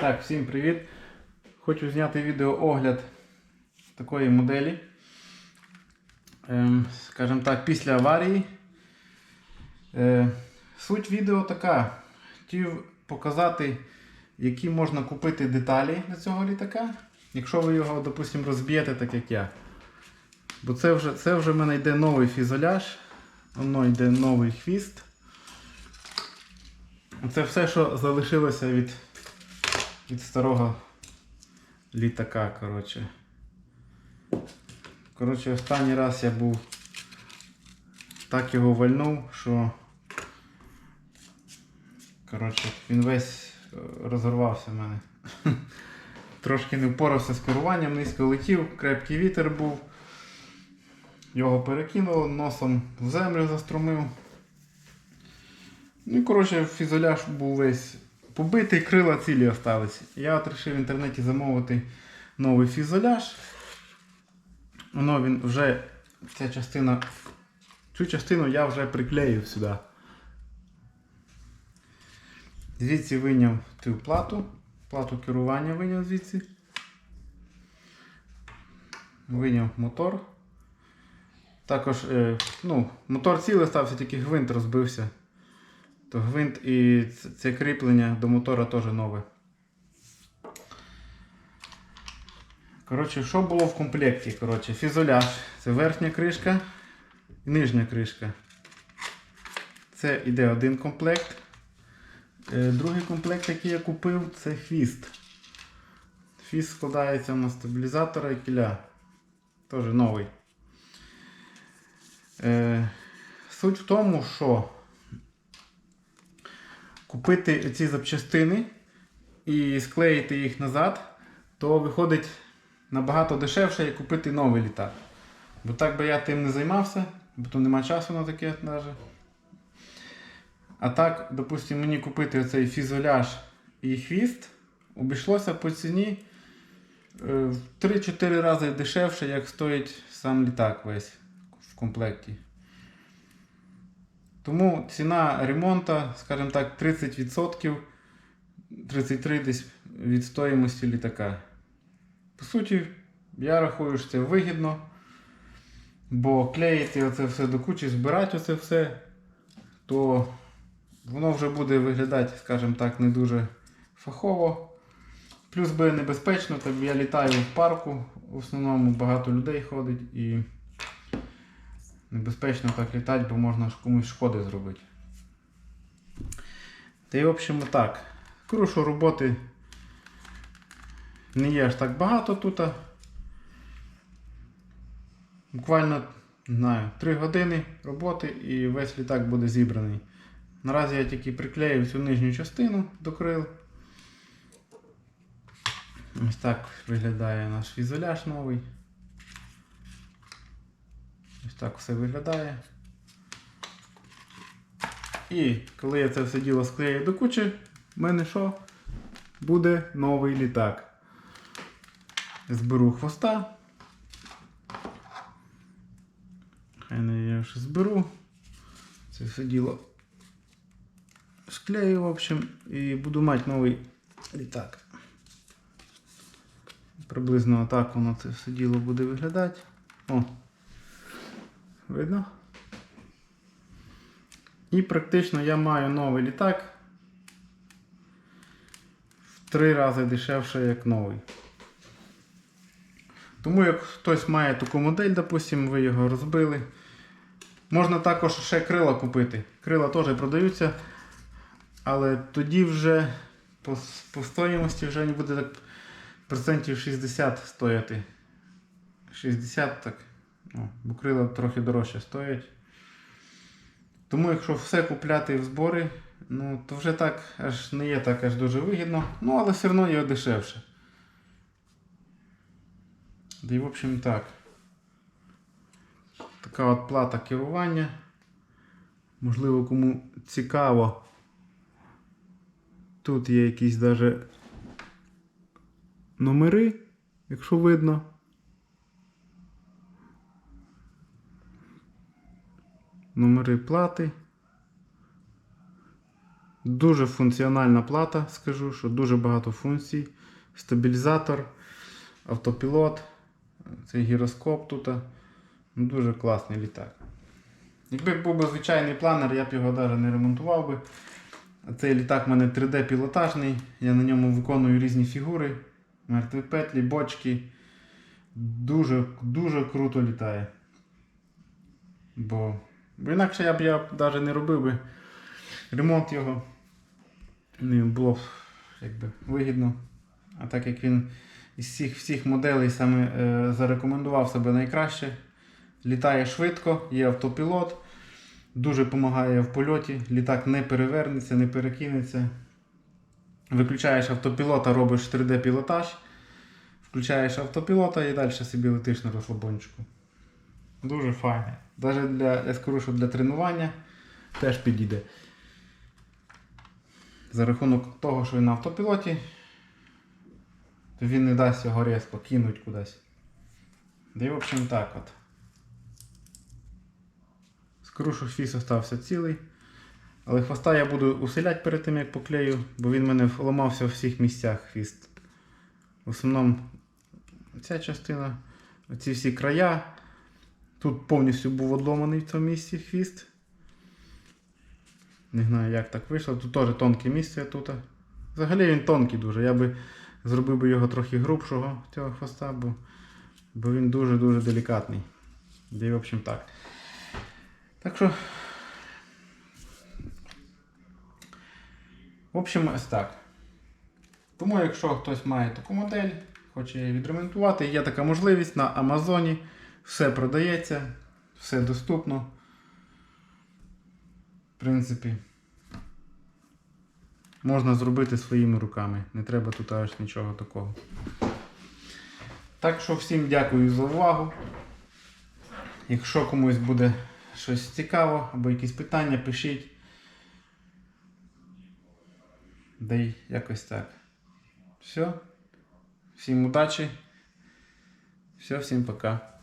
Так, всім привіт! Хочу зняти відеоогляд такої моделі. Ем, скажімо так, після аварії. Е, суть відео така. Хотів показати, які можна купити деталі для цього літака, якщо ви його, допустимо, розб'єте, так як я. Бо це вже, це вже в мене йде новий фізоляж, воно йде новий хвіст. Це все, що залишилося від, від старого літака. Коротше. Коротше, останній раз я був так його вальнув, що коротше, він весь е, розорвався в мене. Трошки не впорався з керуванням, низько летів, крепкий вітер був. Його перекинуло, носом в землю заструмив. Ну і коротше, фізоляж був весь побитий, крила цілі остались. Я от вирішив в інтернеті замовити новий фізоляж. Воно він вже, ця частина, цю частину я вже приклеїв сюди. Звідси виняв цю плату, плату керування виняв звідси. Виняв мотор. Також е, ну, мотор цілий стався, тільки гвинт розбився. То гвинт і це кріплення до мотора теж нове. Коротше, що було в комплекті? Коротше, фізоляж. Це верхня кришка і нижня кришка. Це йде один комплект. Е, Другий комплект, який я купив, це хвіст. Хвіст складається на стабілізатора і кіля. Теж новий. Е, суть в тому, що купити ці запчастини і склеїти їх назад, то виходить набагато дешевше, як купити новий літак. Бо так би я тим не займався, бо то нема часу на таке навіть. А так, допустимо, мені купити цей фізоляж і хвіст обійшлося по ціні е, в 3-4 рази дешевше, як стоїть сам літак весь в комплекті. Тому ціна ремонту, скажімо так, 30%, 33% десь від стоїмості літака. По суті, я рахую, що це вигідно, бо клеїти оце все до кучі, збирати оце все, то воно вже буде виглядати, скажімо так, не дуже фахово. Плюс буде небезпечно, так я літаю в парку, в основному багато людей ходить і небезпечно так літати, бо можна комусь шкоди зробити. Та й в общем так. Крушу роботи не є аж так багато тут. Буквально не знаю, 3 години роботи і весь літак буде зібраний. Наразі я тільки приклеїв цю нижню частину до крил. Ось так виглядає наш фізоляж новий. Ось так все виглядає. І коли я це все діло склею до кучі, в мене що? Буде новий літак. Зберу хвоста. Хай не я ще зберу. Це все діло склею, в общем, і буду мати новий літак. Приблизно отак воно це все діло буде виглядати. О, видно? І практично я маю новий літак в три рази дешевше, як новий. Тому як хтось має таку модель, допустимо, ви його розбили. Можна також ще крила купити. Крила теж продаються. Але тоді вже по, по стоїмості вже не буде так процентів 60 стояти. 60 так. Ну, бо крила трохи дорожче стоять. Тому якщо все купляти в збори, ну, то вже так аж не є так аж дуже вигідно. Ну, але все одно є дешевше. Да і в общем так. Така от плата керування. Можливо, кому цікаво. Тут є якісь даже номери, якщо видно. Номери плати. Дуже функціональна плата, скажу, що дуже багато функцій. Стабілізатор, автопілот, цей гіроскоп тут. Ну, Дуже класний літак. Якби був би звичайний планер, я б його навіть не ремонтував би. Цей літак в мене 3D-пілотажний, я на ньому виконую різні фігури, мертві петлі, бочки. Дуже, дуже круто літає. Бо, бо інакше я б я навіть не робив би ремонт його. Не було якби, вигідно. А так як він із всіх, всіх моделей саме е, зарекомендував себе найкраще. Літає швидко, є автопілот, дуже допомагає в польоті. Літак не перевернеться, не перекинеться. Виключаєш автопілота, робиш 3D-пілотаж, включаєш автопілота і далі собі летиш на розслабончику. Дуже файне. Навіть для, я скажу, що для тренування теж підійде. За рахунок того, що він на автопілоті, то він не дасть його різко кинуть кудись. Да і в общем так от. Скажу, що хвіст остався цілий. Але хвоста я буду усиляти перед тим, як поклею, бо він в мене ламався в всіх місцях хвіст. В основному ця частина, оці всі края. Тут повністю був одломаний в цьому місці хвіст. Не знаю, як так вийшло. Тут теж тонке місце тут. Взагалі він тонкий дуже. Я би зробив би його трохи грубшого цього хвоста, бо, бо він дуже-дуже делікатний. І в общем так. Так що. В общем, ось так. Тому, якщо хтось має таку модель, хоче її відремонтувати, є така можливість на Амазоні. Все продається, все доступно. В принципі, можна зробити своїми руками. Не треба тут аж нічого такого. Так що всім дякую за увагу. Якщо комусь буде щось цікаво або якісь питання, пишіть. Да й якось так. Все. Всім удачі. Все, всім пока.